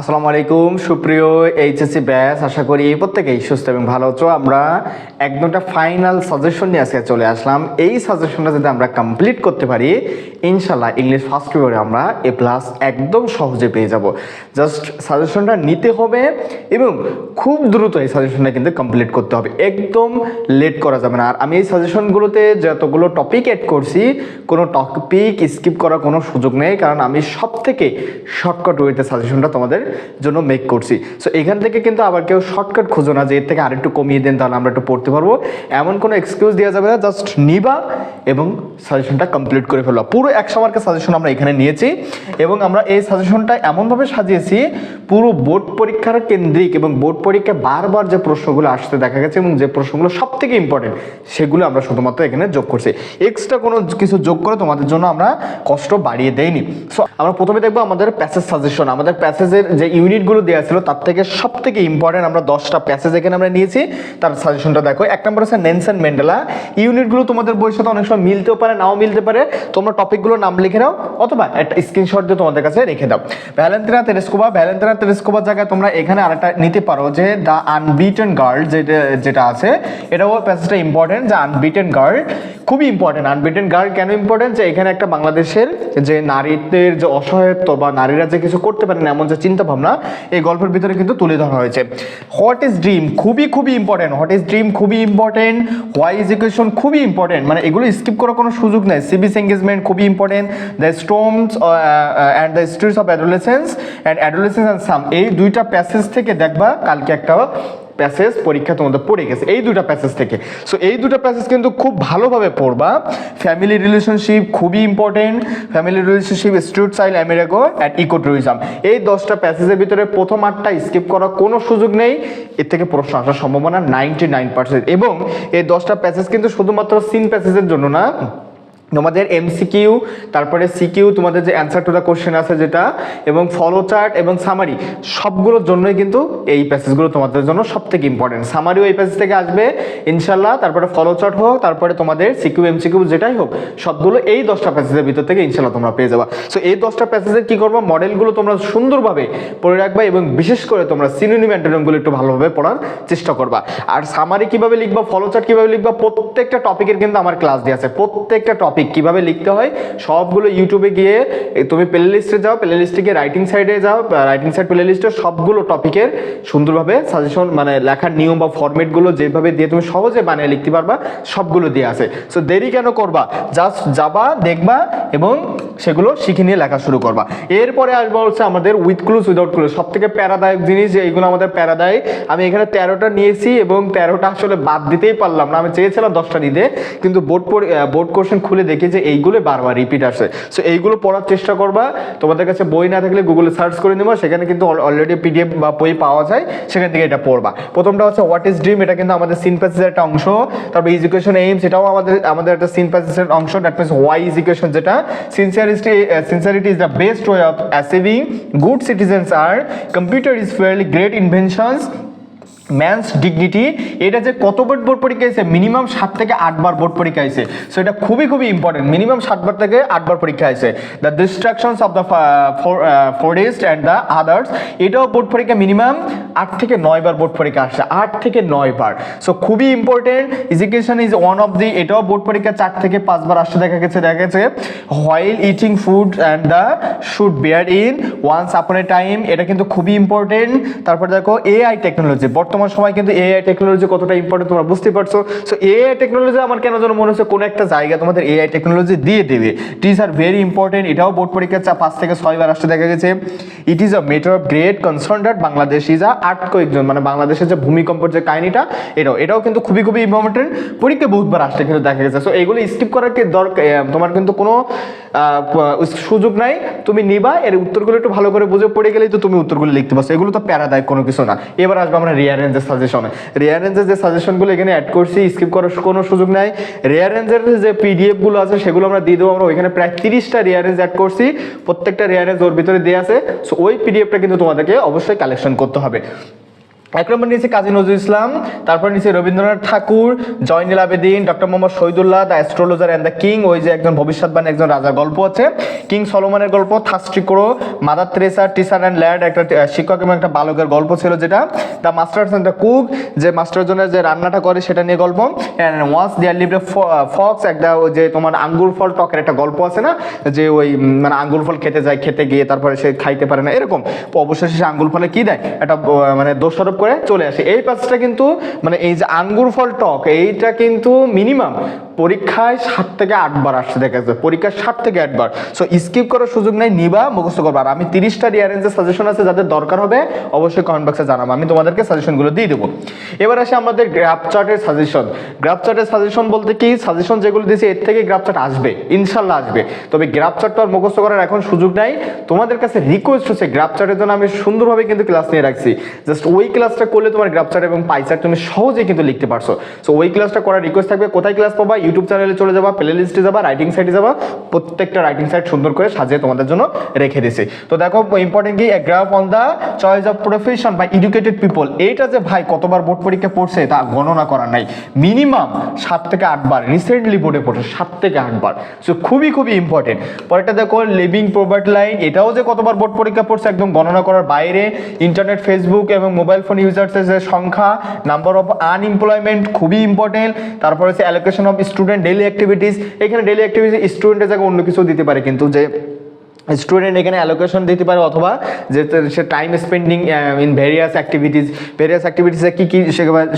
আসসালামু আলাইকুম, সুপ্রিয় এইচএসসি ব্যাস আশা করি প্রত্যেকেই সুস্থ এবং ভালো আছো। আমরা একদমটা ফাইনাল সাজেশন নিয়ে আজকে চলে আসলাম। এই সাজেশনটা যদি আমরা কমপ্লিট করতে পারি, ইনশাল্লাহ ইংলিশ ফার্স্ট পেপারে আমরা এ প্লাস একদম সহজে পেয়ে যাব। জাস্ট সাজেশনটা নিতে হবে এবং খুব দ্রুত এই সাজেশনটা কিন্তু কমপ্লিট করতে হবে। একদম লেট করা যাবে না। আর আমি এই সাজেশনগুলোতে যতগুলো টপিক অ্যাড করছি, কোনো টপিক স্কিপ করার কোনো সুযোগ নেই। কারণ আমি সব থেকে শর্টকাট ওয়েতে সাজেশনটা তোমাদের জন্য মেক করছি। সো এখান থেকে কিন্তু আবার কেউ শর্টকাট খুঁজো না যে এর থেকে আরেকটু কমিয়ে দেন, তাহলে আমরা একটু পড়তে পারব। এমন কোনো এক্সকিউজ দেওয়া যাবে না জাস্ট নিবা এবং সাজেশনটা কমপ্লিট করে ফেলবা পুরো একশো মার্কের সাজেশন আমরা এখানে নিয়েছি এবং আমরা এই সাজেশনটা এমনভাবে সাজিয়েছি, পুরো বোর্ড পরীক্ষার কেন্দ্রিক এবং বোর্ড পরীক্ষায় বারবার যে প্রশ্নগুলো আসতে দেখা গেছে এবং যে প্রশ্নগুলো সব থেকে ইম্পর্টেন্ট সেগুলো আমরা শুধুমাত্র এখানে যোগ করছি। এক্সট্রা কোনো কিছু যোগ করে তোমাদের জন্য আমরা কষ্ট বাড়িয়ে দেয়নি সো আমরা প্রথমে দেখব আমাদের প্যাসেজ সাজেশন আমাদের প্যাসেজের যে ইউনিটগুলো দেওয়া ছিল, তার থেকে সব থেকে ইম্পর্টেন্ট আমরা দশটা প্যাসেজ এখানে আমরা নিয়েছি। তার সাজেশনটা দেখো, এক নম্বর হচ্ছে নেনসেন ম্যান্ডেলা ইউনিটগুলো তোমাদের বইয়ের সাথে অনেক সময় মিলতেও পারে, নাও মিলতে পারে। তোমরা টপিকগুলোর নাম লিখে নাও, অথবা একটা স্ক্রিনশট দিয়ে তোমাদের কাছে রেখে দাও। ভ্যালেন্টিনা তেরেস্কোবা ভ্যালেন্টিনা তেরেস্কোবার জায়গায় তোমরা এখানে আরেকটা নিতে পারো, যে দ্য আনবিটেন গার্ল যেটা যেটা আছে, এটাও প্যাসেজটা ইম্পর্টেন্ট যে আনবিটেন গার্ল খুবই ইম্পর্টেন্ট আনবিটেন গার্ল কেন ইম্পর্টেন্ট যে এখানে একটা বাংলাদেশের যে নারীদের যে অসহায়ত্ব বা নারীরা যে কিছু করতে পারেন এমন যে চিন্তা ভাবনা, এই গল্পের ভিতরে কিন্তু তুলে ধরা হয়েছে। হোয়াট ইজ ড্রিম খুবই খুবই ইম্পর্টেন্ট হোয়াট ইজ ড্রিম খুবই ইম্পর্টেন্ট হোয়াই ইজ এডুকেশন খুবই ইম্পর্টেন্ট মানে এগুলো স্কিপ করার কোনো সুযোগ নেই। সিভিস এঙ্গেজমেন্ট খুবই important the storms and the stories of adolescence and adolescence and some এই দুইটা প্যাসেজ থেকে দেখবা, কালকে একটা প্যাসেজ পরীক্ষা তোমাদের পড়ে গেছে। এই দুটা প্যাসেজ থেকে। সো এই দুটো প্যাসেজ কিন্তু খুব ভালোভাবে পড়বা। ফ্যামিলি রিলেশনশিপ খুবই ইম্পর্টেন্ট ফ্যামিলি রিলেশনশিপ স্ট্রিট সাইল আমেরিকো অ্যান্ড ইকো ট্যুরিজম এই দশটা প্যাসেজের ভিতরে প্রথম আটটা স্কিপ করার কোনো সুযোগ নেই। এর থেকে প্রশ্ন আসার সম্ভাবনা নাইনটি নাইন পার্সেন্ট এবং এই দশটা প্যাসেজ কিন্তু শুধুমাত্র সিন প্যাসেজের জন্য না তোমাদের এমসিকিউ তারপরে সিকিউ তোমাদের যে অ্যান্সার টু দ্য কোশ্চেন আছে যেটা, এবং ফলো চার্ট এবং সামারি সবগুলোর জন্যই কিন্তু এই প্যাসেজগুলো তোমাদের জন্য সব থেকে ইম্পর্টেন্ট সামারিও এই প্যাসেজ থেকে আসবে ইনশাল্লাহ তারপরে ফলো চার্ট হোক, তারপরে তোমাদের সিকিউ এমসিকিউ যেটাই হোক, সবগুলো এই দশটা প্যাসেজের ভিতর থেকে ইনশাল্লাহ তোমরা পেয়ে যাবা। সো এই দশটা প্যাসেজের কি করব? মডেলগুলো তোমরা সুন্দরভাবে পড়ে রাখবা এবং বিশেষ করে তোমরা সিনোনিম অ্যান্টোনিমগুলো একটু ভালোভাবে পড়ার চেষ্টা করবা। আর সামারি কীভাবে লিখবা ফলো চার্ট কীভাবে লিখবা, প্রত্যেকটা টপিকের কিন্তু আমার ক্লাস দিয়ে আছে। প্রত্যেকটা টপিক কীভাবে লিখতে হয়, সবগুলো ইউটিউবে গিয়ে তুমি প্লে লিস্টে যাও প্লে লিস্টে গিয়ে রাইটিং সাইডে যাও রাইটিং সাইড প্লে লিস্টে সবগুলো টপিকের সুন্দরভাবে সাজেশন মানে লেখার নিয়ম বা ফরম্যাটগুলো যেভাবে দিয়ে তুমি সহজে বানিয়ে লিখতে পারবা, সবগুলো দিয়ে আছে। সো দেরি কেন করবা? জাস্ট যাবা, দেখবা এবং সেগুলো শিখে নিয়ে লেখা শুরু করবা। এরপরে আসব হচ্ছে আমাদের উইথ ক্লুজ উইদাউট ক্লুজ সব থেকে প্যারাদায়ক জিনিস যে এইগুলো আমাদের প্যারাদায়ক, আমি এখানে তেরোটা নিয়েছি এবং তেরোটা আসলে বাদ দিতেই পারলাম না। আমি চেয়েছিলাম দশটা নিতে, কিন্তু বোর্ড বোর্ড কোশ্চেন খুলে দেখি যে এইগুলো বারবার রিপিট আসে। সো এইগুলো পড়ার চেষ্টা করবা। তোমাদের কাছে বই না থাকলে গুগলে সার্চ করে নেবা। সেখানে কিন্তু অলরেডি পিডিএফ বা বই পাওয়া যায়। সেখান থেকে এটা পড়বা। প্রথমটা হচ্ছে হোয়াট ইজ ড্রিম এটা কিন্তু আমাদের সিন প্যাসেজের একটা অংশ। তারপর এডুকেশন এইমস এটাও আমাদের আমাদের একটা সিন প্যাসেজের অংশ। দ্যাট মিনস ওয়াই এডুকেশন যেটা। Sincerity sincerity is the best way of achieving good citizens R computer is fairly great inventions man's dignity এটা যে কত বোর্ড বোর্ড পরীক্ষা আছে মিনিমাম সাত থেকে আটবার বোর্ড পরীক্ষা আছে সো এটা খুবই খুবই ইম্পর্টেন্ট মিনিমাম সাতবার থেকে আটবার পরীক্ষা আছে the destructions of the forest and the others এটাও বোর্ড পরীক্ষা মিনিমাম আট থেকে নয়বার বোর্ড পরীক্ষা আসছে। আট থেকে নয়বার সো খুবই important education is one of the এটাও বোর্ড পরীক্ষা চার থেকে পাঁচবার আসতে দেখা গেছে দেখা গেছে। While eating food and the should bear in once upon a time এটা কিন্তু খুবই ইম্পর্টেন্ট তারপর দেখো এআই টেকনোলজি বর্তমান সময় কিন্তু এআই টেকনোলজি কতটা ইম্পর্টেন্ট তোমরা বুঝতে পারছ। সো এআই টেকনোলজি আমার কেন যেন মনে হচ্ছে কোনো একটা জায়গা তোমাদের এআই টেকনোলজি দিয়ে দেবে। টিজ আর ভেরি ইম্পর্টেন্ট এটাও বোর্ড পরীক্ষার চা পাঁচ থেকে ছয়বার আসতে দেখা গেছে। It is a matter of great concern that Bangladesh is a কয়েকজন মানে বাংলাদেশের যে ভূমিকম্পের যে কাহিনীটা, এটাও এটাও কিন্তু খুবই খুবই ইম্পর্টেন্ট পরীক্ষা বহুতবার আসতে কিন্তু দেখা গেছে। সো এগুলো স্কিপ করার কি দরকার তোমার কিন্তু কোনো সুযোগ নাই। তুমি নিবা, এর উত্তরগুলো একটু ভালো করে বুঝে পড়ে গেলেই তো তুমি উত্তরগুলো লিখতে পারছ। এগুলো তো প্যারাদায়ক কোনো কিছু না। এবার আসবে আমরা রিয়ারেঞ্জের সাজেশনে রিয়ারেঞ্জের যে সাজেশনগুলো এখানে অ্যাড করছি স্কিপ করার কোনো সুযোগ নাই। রেয়ার রেঞ্জের যে পিডিএফগুলো আছে, সেগুলো আমরা দিয়ে দেবো। আমরা ওইখানে প্রায় তিরিশটা রেয়ার রেঞ্জ অ্যাড করছি। প্রত্যেকটা রেয়ার রেঞ্জ ওর ভিতরে দেওয়া আছে। সো ওই পিডিএফটা কিন্তু তোমাদেরকে অবশ্যই কালেকশন করতে হবে। এক নম্বর নিয়েছে কাজী নজরুল ইসলাম, তারপর নিয়েছে Rabindranath Thakur, Zainul Abedin, doctor Mohammad Shahidullah, the astrologer and the king, ওই যে একজন ভবিষ্যৎবাণী, একজন রাজার গল্প আছে। কিং সলোমনের গল্প থাস্টিক্রো Mother Teresa, teacher and lad, একটা শিক্ষক এবং একটা বালকের গল্প ছিল যেটা। The masters and the cook, যে মাস্টার জনের যে রান্নাটা করে সেটা নিয়ে গল্প। And once there live fox একটা ওই যে তোমার আঙ্গুর ফল টকের একটা গল্প আছে না? যে ওই মানে আঙ্গুর ফল খেতে যায়, খেতে গিয়ে তারপরে সে খাইতে পারে না, এরকম। অবশেষে সে আঙ্গুর ফলে কি দেয়? একটা মানে দোষারোপ করে চলে আসে। এই পাঁচটা কিন্তু মানে এই যে আঙ্গুর ফল টক, এইটা কিন্তু মিনিমাম পরীক্ষায় সাত থেকে আটবার আসছে, দেখা যাচ্ছে। পরীক্ষায় সাত থেকে আটবার। সো স্কিপ করার সুযোগ নেই, নিবা, মুখস্থ করবার আমি তিরিশটা রিয়ারেঞ্জের সাজেশন আছে, যাদের দরকার হবে, অবশ্যই কমেন্ট বক্সে জানাব। আমি তোমাদেরকে সাজেশনগুলো দিয়ে দেবো। এবার আসে আমাদের গ্রাফ চার্টের সাজেশন গ্রাফ চার্টের সাজেশন বলতে কি? সাজেশন যেগুলো দিয়েছি, এর থেকে গ্রাফ চার্ট আসবে, ইনশাল্লাহ আসবে। তবে গ্রাফ চার্টটা আর মুখস্থ করার এখন সুযোগ নাই। তোমাদের কাছে রিকোয়েস্ট হচ্ছে গ্রাফ চার্টের জন্য আমি সুন্দরভাবে কিন্তু ক্লাস নিয়ে রাখছি। জাস্ট ওই ক্লাসটা করলে তোমার গ্রাফ চার্ট এবং পাই চার্ট তুমি সহজেই কিন্তু লিখতে পারছ। সো ওই ক্লাসটা করার রিকোয়েস্ট থাকবে। কোথায় ক্লাস পাবা? ইউটিউব চ্যানেলে চলে যাবা প্লে লিস্টে যাবা রাইটিং সাইটে যাবা, প্রত্যেকটা রাইটিং সাইট সুন্দর করে সাজিয়ে তোমাদের জন্য রেখে দিয়েছে তো দেখো ইম্পর্টেন্ট কি? Graph on the choice of profession বা এডুকেটেড পিপল এইটা যে ভাই কতবার বোর্ড পরীক্ষা পড়ছে, তা গণনা করা নাই। মিনিমাম সাত থেকে আটবার রিসেন্টলি বোর্ডে পড়ছে সাত থেকে আটবার সো খুবই খুবই ইম্পর্টেন্ট পরেরটা দেখো লিভিং প্রভার্টি লাইন এটাও যে কতবার বোর্ড পরীক্ষা পড়ছে, একদম গণনা করার বাইরে। ইন্টারনেট ফেসবুক এবং মোবাইল ফোন ইউজার্সের যে সংখ্যা নাম্বার অফ আনএমপ্লয়মেন্ট খুবই ইম্পর্টেন্ট তারপর হচ্ছে allocation of student daily activities এখানে ডেইলি অ্যাক্টিভিটিস স্টুডেন্টের জায়গায় অন্য কিছু দিতে পারে কিন্তু যে স্টুডেন্ট এখানে অ্যালোকেশন দিতে পারে অথবা যে সে time spending in various activities various অ্যাক্টিভিটিসে কী কী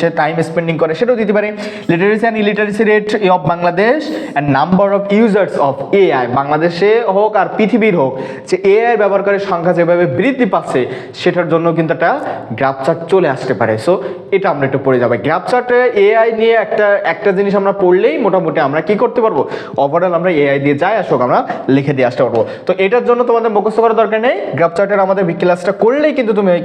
সে টাইম স্পেন্ডিং করে সেটাও দিতে পারে। Literacy and illiteracy rate of Bangladesh and number of users of AI বাংলাদেশে হোক আর পৃথিবীর হোক, যে এআই ব্যবহারকারীর সংখ্যা যেভাবে বৃদ্ধি পাচ্ছে, সেটার জন্য কিন্তু একটা গ্রাফ চার্ট চলে আসতে পারে। সো এটা আমরা একটু পড়ে যাব। গ্রাফ চার্টে এআই নিয়ে একটা একটা জিনিস আমরা পড়লেই মোটামুটি আমরা কি করতে পারব? ওভারঅল আমরা এআই দিয়ে যাই, আসুক, আমরা লিখে দিয়ে আসতে পারব। তো এটার জন্য তোমাদের মুখস্থ করার দরকার নেই। গ্রাফ চার্টের আমাদের ক্লাসটা করলেই কিন্তু তুমি ওই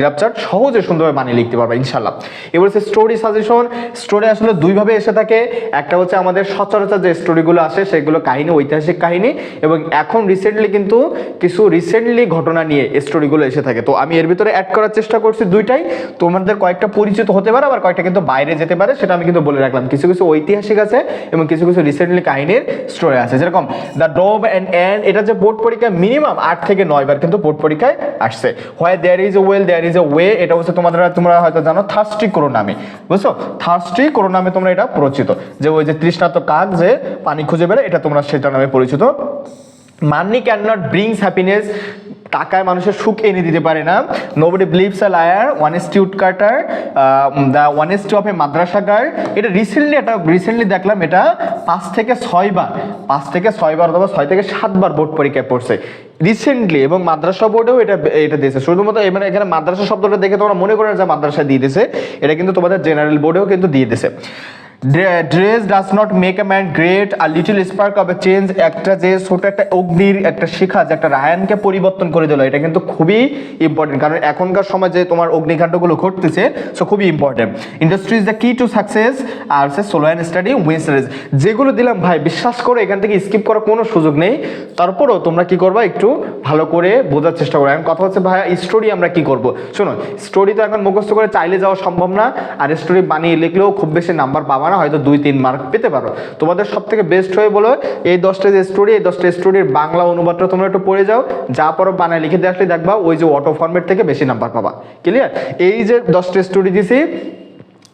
গ্রাফ চার্ট সহজে সুন্দরভাবে বানিয়ে লিখতে পারবে ইনশাল্লাহ এবার হচ্ছে স্টোরি সাজেশন স্টোরি আসলে দুইভাবে এসে থাকে। একটা হচ্ছে আমাদের সচরাচর যে স্টোরিগুলো আসে, সেগুলো কাহিনী, ঐতিহাসিক কাহিনী এবং এখন রিসেন্টলি কিন্তু কিছু রিসেন্টলি ঘটনা নিয়ে স্টোরিগুলো এসে থাকে। তো আমি এর ভিতরে অ্যাড করার চেষ্টা করছি দুইটাই। তোমাদের কয়েকটা পরিচিত হতে পারে, আবার কয়েকটা কিন্তু বাইরে যেতে পারে, সেটা আমি কিন্তু বলে রাখলাম। কিছু কিছু ঐতিহাসিক আছে এবং কিছু কিছু রিসেন্টলি কাহিনীর স্টোরি আছে। যেরকম দ্য ডব অ্যান্ড অ্যান্ড এটা যে বোর্ড পরীক্ষা মিনিমাম আট থেকে নয় বার কিন্তু বোর্ড পরীক্ষায় আসছে। হয় there is a will there is a way এটা হচ্ছে তোমাদের তোমরা হয়তো জানো থার্স্টি করো নামে বুঝছ? থার্স্টি করো নামে তোমরা এটা পরিচিত। যে ওই যে তৃষ্ণাত্ম কাক যে পানি খুঁজে বেড়ে এটা তোমরা সেটা নামে পরিচিত money can not brings happiness টাকায় মানুষের সুখ এনে দিতে পারে না। Nobody believes a liar honesty cutter the honesty of a Madrasa guard এটা রিসেন্টলি এটা রিসেন্টলি দেখলাম এটা পাঁচ থেকে ছয়বার পাঁচ থেকে ছয়বার অথবা ছয় থেকে সাতবার বোর্ড পরীক্ষায় পড়ছে। রিসেন্টলি এবং মাদ্রাসা বোর্ডেও এটা এটা দিয়েছে। শুধুমাত্র মানে এখানে মাদ্রাসা শব্দটা দেখে তোমরা মনে করে যে মাদ্রাসা দিয়ে দিয়েছে। এটা কিন্তু তোমাদের জেনারেল বোর্ডেও কিন্তু দিয়ে দিয়েছে। Dress does not make a man great R little spark of a change একটা যে ছোট একটা অগ্নির একটা শিখা, যে একটা রায়ানকে পরিবর্তন করে দিল, এটা কিন্তু খুবই ইম্পর্টেন্ট কারণ এখনকার সময় যে তোমার অগ্নিকাণ্ডগুলো ঘটতেছে সো খুবই important industry is the key to success আর হচ্ছে slow and steady wins race যেগুলো দিলাম, ভাই, বিশ্বাস করো, এখান থেকে স্কিপ করার কোনো সুযোগ নেই। তারপরেও তোমরা কি করবা, একটু ভালো করে বোঝার চেষ্টা করো। এখন কথা হচ্ছে, ভাই স্টোরি আমরা কি করব? শোনো স্টোরি তো এখন মুখস্থ করে চাইলে যাওয়া সম্ভব না, আর স্টোরি বানিয়ে লিখলেও খুব বেশি নাম্বার পাবা না হয়তো দুই, তিন মার্ক পেতে পারো। তোমাদের সব থেকে বেস্ট হয়ে বলো, এই দশটা যে স্টোরি এই দশটা স্টোরির বাংলা অনুবাদটা তোমরা একটু পড়ে যাও। যা পরো বানায় লিখে দিয়ে আসলে দেখবা, ওই যে অটো ফর্মেট থেকে বেশি নাম্বার পাবা। ক্লিয়ার এই যে দশটা স্টোরি দিছি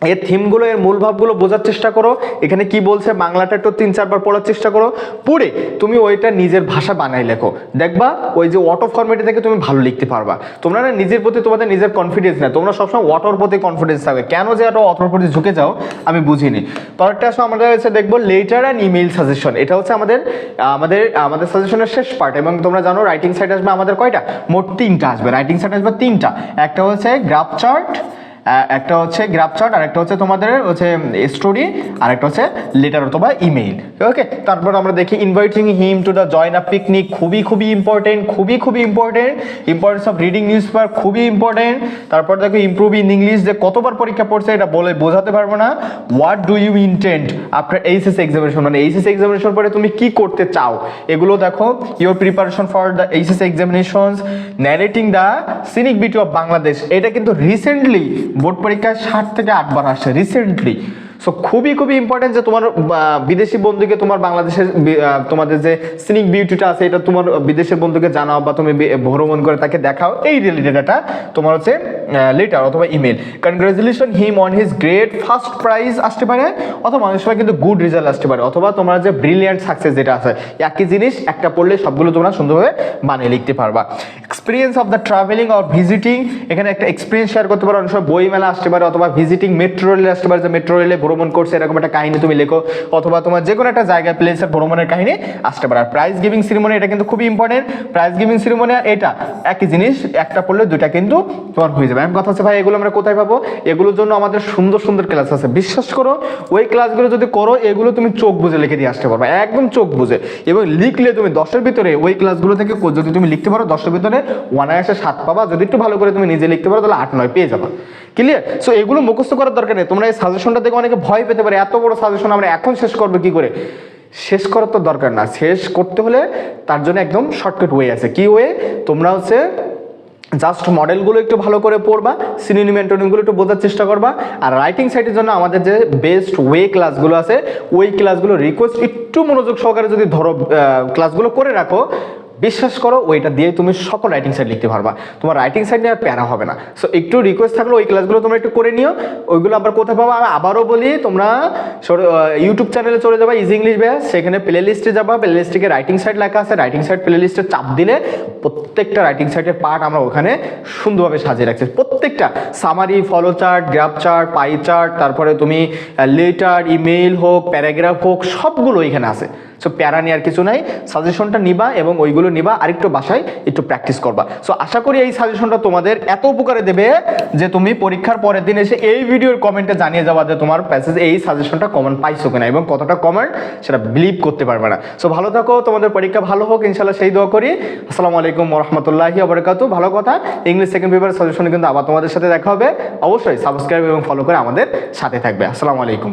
এর থিমগুলো এর মূল ভাবগুলো বোঝার চেষ্টা করো। এখানে কি বলছে? বাংলাটা একটু তিন, চারবার পড়ার চেষ্টা করো। পড়ে তুমি ওইটা নিজের ভাষা বানাই লেখো। দেখবা, ওই যে অটো ফর্মেটে থেকে তুমি ভালো লিখতে পারবা। তোমরা না নিজের প্রতি তোমাদের নিজের কনফিডেন্স না তোমরা সবসময় অটোর প্রতি কনফিডেন্স থাকবে। কেন যে এত অটোর প্রতি ঝুঁকে যাও, আমি বুঝিনি। পরেরটা আসলে আমাদের হচ্ছে দেখব লেটার অ্যান্ড ইমেইল সাজেশন এটা হচ্ছে আমাদের আমাদের আমাদের সাজেশনের শেষ পার্ট এবং তোমরা জানো রাইটিং সাইট আসবে আমাদের কয়টা? মোট তিনটা আসবে। রাইটিং সাইট আসবে তিনটা। একটা হচ্ছে গ্রাফ চার্ট একটা হচ্ছে গ্রাফ চার্ট আর একটা হচ্ছে তোমাদের হচ্ছে স্টোরি আর একটা হচ্ছে লেটার অথবা ইমেইল ওকে তারপর আমরা দেখি inviting him to the join a picnic খুবই খুবই ইম্পর্টেন্ট খুবই খুবই important importance of reading newspaper খুবই ইম্পর্টেন্ট তারপর দেখো ইমপ্রুভ ইন ইংলিশ যে কতবার পরীক্ষা পড়ছে এটা বলে বোঝাতে পারব না। What do you intend after HS examination মানে এইচএস এক্সামিনেশন পরে তুমি কি করতে চাও? এগুলো দেখো your preparation for the HS examination narrating the scenic beauty of Bangladesh এটা কিন্তু রিসেন্টলি বোর্ড পরীক্ষায় ষাট থেকে আটবার আসছে রিসেন্টলি সো খুবই খুবই ইম্পর্টেন্ট যে তোমার বিদেশি বন্ধুকে তোমার বাংলাদেশের তোমাদের যে সিনিক বিউটিটা আছে, এটা তোমার বিদেশের বন্ধুকে জানাও বা তুমি ভ্রমণ করে তাকে দেখাও। এই রিলেটেড একটা তোমার হচ্ছে লেটার অথবা email congratulation him on his great first prize আসতে পারে, অথবা অনেক সময় কিন্তু গুড রেজাল্ট আসতে পারে, অথবা তোমার যে ব্রিলিয়ান্ট সাকসেস যেটা আছে, একই জিনিস একটা পড়লে সবগুলো তোমরা সুন্দরভাবে বানিয়ে লিখতে পারবা। Experience of the travelling or visiting এখানে একটা এক্সপিরিয়েন্স শেয়ার করতে পারো। অনেক সময় বই মেলা আসতে পারে অথবা ভিজিটিং মেট্রো রেলে আসতে পারে। যে মেট্রো রেলে ভ্রমণ করছে, এরকম একটা কাহিনী তুমি লেখো। অথবা তোমার যে কোনো একটা জায়গায় প্লেসের ভ্রমণের কাহিনী আসতে পারে। আর প্রাইজ গিভিং সিরিমনি এটা কিন্তু খুবই ইম্পর্টেন্ট প্রাইজ গিভিং সিরিমনি এটা, একই জিনিস, একটা পড়লে দুইটা কিন্তু তোমার হয়ে যাবে। এখন কথা হচ্ছে, ভাই, এগুলো আমরা কোথায় পাবো? এগুলোর জন্য আমাদের সুন্দর সুন্দর ক্লাস আছে। বিশ্বাস করো, ওই ক্লাসগুলো যদি করো, এগুলো তুমি চোখ বুঝে লিখে দিয়ে আসতে পারবে। একদম চোখ বুঝে এবং লিখলে তুমি দশের ভিতরে, ওই ক্লাসগুলো থেকে যদি তুমি লিখতে পারো, দশের ভিতরে ওয়ান আসে সাত পাবা। যদি একটু ভালো করে তুমি নিজে লিখতে পারো, তাহলে আট, নয় পেয়ে যাবা। ক্লিয়ার সো এগুলো মুখস্থ করার দরকার নেই। তোমরা এই সাজেশনটা দেখে অনেকে ভয় পেতে পারে, এত বড় সাজেশন আমরা এখন শেষ করব কি করে? শেষ করার তো দরকার না। শেষ করতে হলে তার জন্য একদম শর্টকাট ওয়ে আছে। কি ওয়ে তোমরা হচ্ছে জাস্ট মডেলগুলো একটু ভালো করে পড়বা সিনোনিম অ্যান্টোনিমগুলো একটু বোঝার চেষ্টা করবা, আর রাইটিং সাইটের জন্য আমাদের যে বেস্ট ওয়ে ক্লাসগুলো আছে, ওই ক্লাসগুলো রিকোয়েস্ট একটু মনোযোগ সহকারে যদি ধরো ক্লাসগুলো করে রাখো বিশ্বাস করো, ওইটা দিয়ে তুমি সকল রাইটিং সাইড লিখতে পারবা। তোমার রাইটিং সাইড নিয়ে আর প্যারা হবে না। সো একটু রিকোয়েস্ট থাকলে ওই ক্লাসগুলো তোমরা একটু করে নিও। ওইগুলো আবার কোথায় পাবো? আমি আবারও বলি, তোমরা ইউটিউব চ্যানেলে চলে যাবা ইজি ইংলিশ ব্যাস সেখানে প্লে লিস্টে যাবা। প্লে লিস্টে রাইটিং সাইড লেখা আছে। রাইটিং সাইড প্লে লিস্টে চাপ দিলে প্রত্যেকটা রাইটিং সাইটের পার্ট আমরা ওখানে সুন্দরভাবে সাজিয়ে রাখছি। প্রত্যেকটা summary flow chart graph chart pie chart তারপরে তুমি লেটার ইমেইল হোক প্যারাগ্রাফ হোক, সবগুলো এখানে আছে। সো প্যারা নেওয়ার কিছু নাই। সাজেশনটা নিবা এবং ওইগুলো নিবা। আরেকটু বাসায় একটু প্র্যাকটিস করবা। সো আশা করি এই সাজেশনটা তোমাদের এত উপকারে দেবে যে তুমি পরীক্ষার পরের দিন এসে এই ভিডিওর কমেন্টে জানিয়ে যাবা যে তোমার প্যাসেজ এই সাজেশনটা কমন পাইছো কিনা এবং কতটা কমেন্ট সেটা বিলিভ করতে পারবে না। সো ভালো থাকো। তোমাদের পরীক্ষা ভালো হোক। ইনশাল্লাহ সেই দোয়া করি। আসসালামু আলাইকুম রহমতুল্লাহি আবরকাতু ভালো কথা। ইংলিশ সেকেন্ড পেপার সাজেশনে কিন্তু আবার তোমাদের সাথে দেখা হবে। অবশ্যই সাবস্ক্রাইব এবং ফলো করে আমাদের সাথে থাকবে। আসসালামু আলাইকুম।